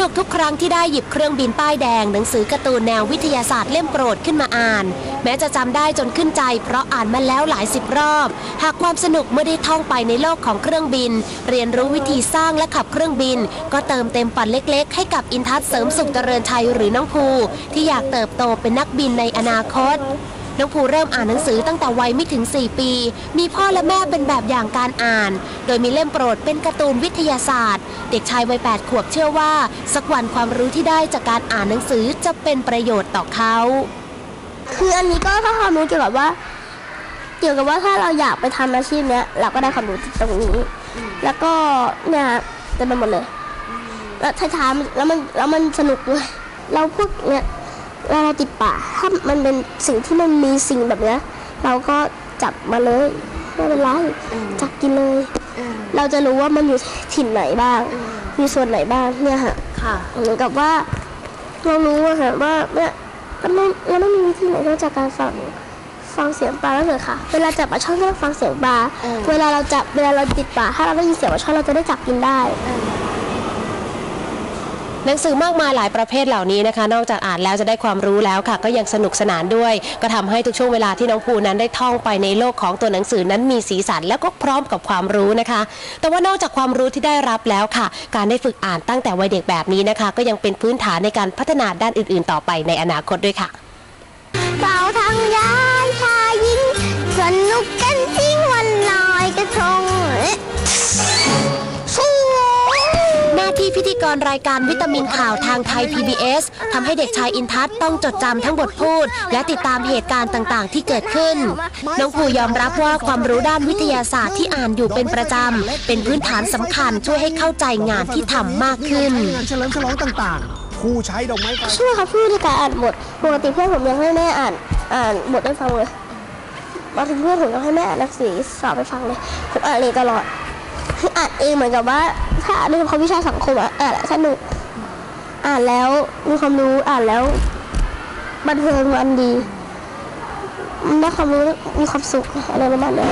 นุกทุกครั้งที่ได้หยิบเครื่องบินป้ายแดง หนังสือการ์ตูนแนววิทยาศาสตร์เล่มโปรดขึ้นมาอ่าน แม้จะจำได้จนขึ้นใจ เพราะอ่านมาแล้วหลายสิบรอบ หากความสนุกเมื่อได้ท่องไปในโลกของเครื่องบิน เรียนรู้วิธีสร้างและขับเครื่องบิน ก็เติมเต็มฝันเล็ก ๆ ให้กับอินทัศเสริมสุขเจริญชัยหรือน้องภูที่อยากเติบโตเป็นนักบินในอนาคต น้องภูเริ่มอ่านหนังสือตั้งแต่วัยไม่ถึง 4 ปี มีพ่อและแม่เป็นแบบอย่างการอ่าน โดยมีเล่มโปรดเป็นการ์ตูนวิทยาศาสตร์ เด็กชายวัย 8 ขวบเชื่อว่า สักวันความรู้ที่ได้จากการอ่านหนังสือจะเป็นประโยชน์ต่อเขา คืออันนี้ก็ถ้าความรู้เกี่ยวกับว่า เกี่ยวกับว่าถ้าเราอยากไปทำอาชีพเนี้ยเราก็ได้ความรู้ตรงนี้ แล้วก็เนี่ยเต็มไปหมดเลย แล้วท้ายๆแล้วมันแล้วมันสนุกด้วย เราพวกเนี่ย เวลาเราติดป่าถ้ามันเป็นสิ่งที่มันมีสิ่งแบบเนี้ย เราก็จับมาเลยไม่เป็นไรจับกินเลย เราจะรู้ว่ามันอยู่ถิ่นไหนบ้างมีส่วนไหนบ้างเนี่ยค่ะค่ะเหมือนกับว่าเรารู้อะค่ะว่าเนี่ยเราไม่เราไม่มีวิธีไหนนอกจากการฟังฟังเสียงปลาแล้วเลยค่ะ เวลาจับปลาช่อนก็ต้องฟังเสียงปลาเออเวลาเราจับเวลาเราติดปลาถ้าเราได้ยินเสียงปลาช่อนเราจะได้จับกินได้ หนังสือมากมายหลายประเภทเหล่านี้นะคะ นอกจากอ่านแล้วจะได้ความรู้แล้วค่ะ ก็ยังสนุกสนานด้วย ก็ทำให้ทุกช่วงเวลาที่น้องภูนั้นได้ท่องไปในโลกของตัวหนังสือนั้นมีสีสันแล้วก็พร้อมกับความรู้นะคะ แต่ว่านอกจากความรู้ที่ได้รับแล้วค่ะ การได้ฝึกอ่านตั้งแต่วัยเด็กแบบนี้นะคะ ก็ยังเป็นพื้นฐานในการพัฒนาด้านอื่น ๆ ต่อไปในอนาคตด้วยค่ะเราทั้งยา กรรายการวิตามินข่าวทางไทย PBS ทำให้เด็กชายอินทัศน์ต้องจดจำทั้งบทพูด และติดตามเหตุการณ์ต่างๆ ที่เกิดขึ้น น้องภูยอมรับว่าความรู้ด้านวิทยาศาสตร์ที่อ่านอยู่เป็นประจำ เป็นพื้นฐานสำคัญช่วยให้เข้าใจงานที่ทำมากขึ้น งานเฉลิมฉลองต่างๆผู้ใช้ดอกไม้ไฟช่วยเขาพูดในการอ่านบทปกติเพื่อนผมยังให้แม่อ่าน อ่านบทให้ฟังเลยมาถึงเพื่อนผมยังให้แม่อ่านหนังสือสอบไปฟังเลยผมอ่านเองตลอดคืออ่านเองเหมือนกับว่า ถ้าอ่านเรื่องความวิชาสังคมอะอ่านแล้วสนุก อ่านแล้วมีความรู้อ่านแล้วบันเทิงมันดีมันได้ความรู้มีความสุขอะไรประมาณนั้น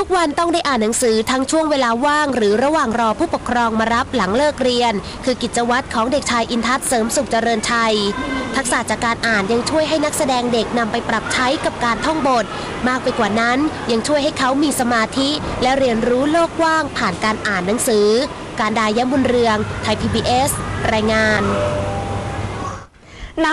ทุกวันต้องได้อ่านหนังสือทั้งช่วงเวลาว่าง หรือระหว่างรอผู้ปกครองมารับหลังเลิกเรียน คือกิจวัตรของเด็กชายอินทัศน์เสริมสุขเจริญชัย ทักษะจากการอ่านยังช่วยให้นักแสดงเด็กนำไปปรับใช้กับการท่องบท มากไปกว่านั้นยังช่วยให้เขามีสมาธิและเรียนรู้โลกกว้าง ผ่านการอ่านหนังสือ การดายยบุญเรือง ไทย PBS รายงานนา